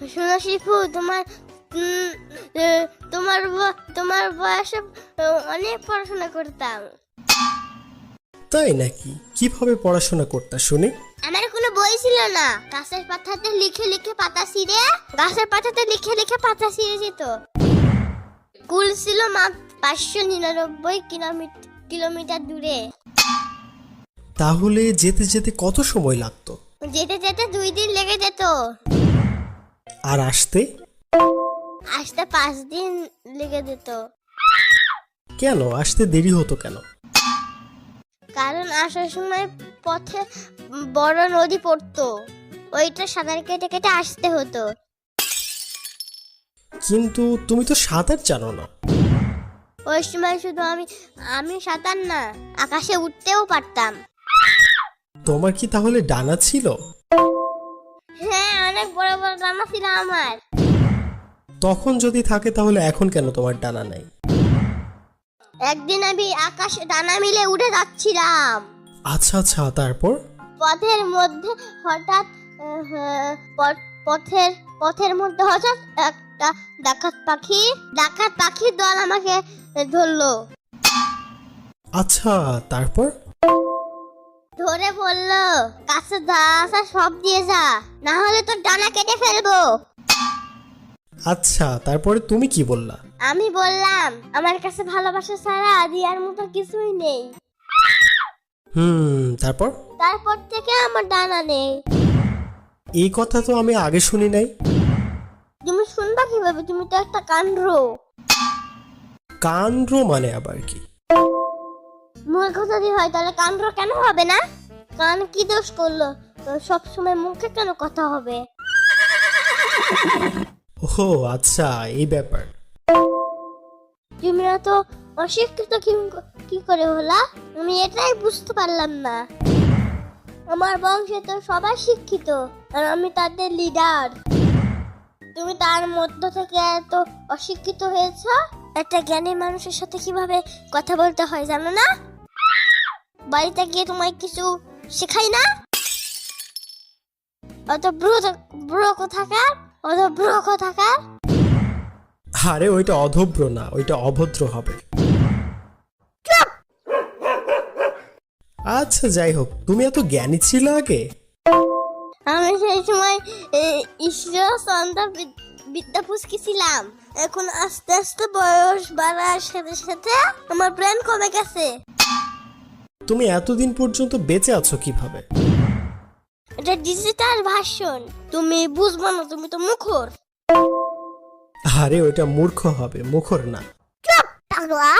শোনো শিফু তোমার তোমার তোমার বয়সে অনেক পড়াশোনা করতাম। তাই নাকি? কীভাবে পড়াশোনা করতা শুনি? আমার কোনো বই ছিল না। গাছের পাতাতে লিখে লিখে পাতা ছিঁড়ে গাছের পাতাতে লিখে লিখে পাতা ছিঁড়ে যেত। স্কুল ছিল মাত্র পাঁচশো নিরানব্বই কিলোমিটার কিলোমিটার দূরে। তাহলে যেতে যেতে কত সময় লাগতো? যেতে যেতে দুই দিন লেগে যেত। আর আসতে? আসতে পাঁচ দিন লেগে যেত। কেন? আসতে দেরি হতো কেন? কারণ আসার সময় পথে বড় নদী পড়তো। ওইটা সাঁতার কেটে কেটে আসতে হতো। কিন্তু তুমি তো সাঁতার জানো না। ওই সময় শুধু আমি আমি সাঁতার না আকাশে উঠতেও পারতাম। তোমার কি তাহলে ডানা ছিল? অনেক বড় বড় ডানা ছিল আমার। তখন যদি থাকে তাহলে এখন কেন তোমার ডানা নাই? একদিন আমি আকাশে ডানা মিলে উঠে যাচ্ছিলাম। আচ্ছা আচ্ছা তারপর? পথের মধ্যে হঠাৎ আহ, প- পথের পথের মধ্যে হঠাৎ একটা ডাকাত পাখি ডাকাত পাখির দল আমাকে ধরলো। আচ্ছা তারপর? ধরে বলল কাছে যা আছে সব দিয়ে যা না হলে তোর ডানা কেটে ফেলব। আচ্ছা তারপরে তুমি কি বললা? আমি বললাম আমার কাছে ভালোবাসা ছাড়া দেওয়ার মতো কিছুই নেই। হুম তারপর? তারপর থেকে আমার ডানা নেই। এই কথা তো আমি আগে শুনি নাই। তুমি শুনবা কীভাবে? তুমি তো একটা কান্ড কান্ড্র মানে আবার কি? মুখে যদি হয় তাহলে কান্ড কেন হবে না? কান কি দোষ করল? সব সময় মুখে কেন কথা হবে? ও আচ্ছা এই ব্যাপার। তুমি তো অশিক্ষিত কি- কি করে হলা? আমি এটাই বুঝতে পারলাম না। আমার বংশে তো সবাই শিক্ষিত আর আমি তাদের লিডার তুমি তার মধ্য থেকে এত অশিক্ষিত হয়েছ? একটা জ্ঞানী মানুষের সাথে কীভাবে কথা বলতে হয় জানো না? বাড়িতে গিয়ে তোমায় কিছু শেখাই না? অত ব্রো ব্রো কোথাকার? অত ব্রো কোথাকার? আরে ওইটা অধভ্র না ওইটা অভদ্র হবে। আচ্ছা যাই হোক তুমি এত জ্ঞানী ছিল আগে? আমি সেই সময় এ, ঈশ্বর চন্দ্র বি- বিদ্যা পুষ্কিছিলাম এখন আস্তে আস্তে বয়স বাড়ার সাথে সাথে আমার ব্রেন কমে গেছে। তুমি এতদিন পর্যন্ত বেঁচে আছো কীভাবে? এটা ডিজিটাল ভার্সন তুমি বুঝব না তুমি তো মুখর। আরে ওইটা মূর্খ হবে মুখর না। টাকলা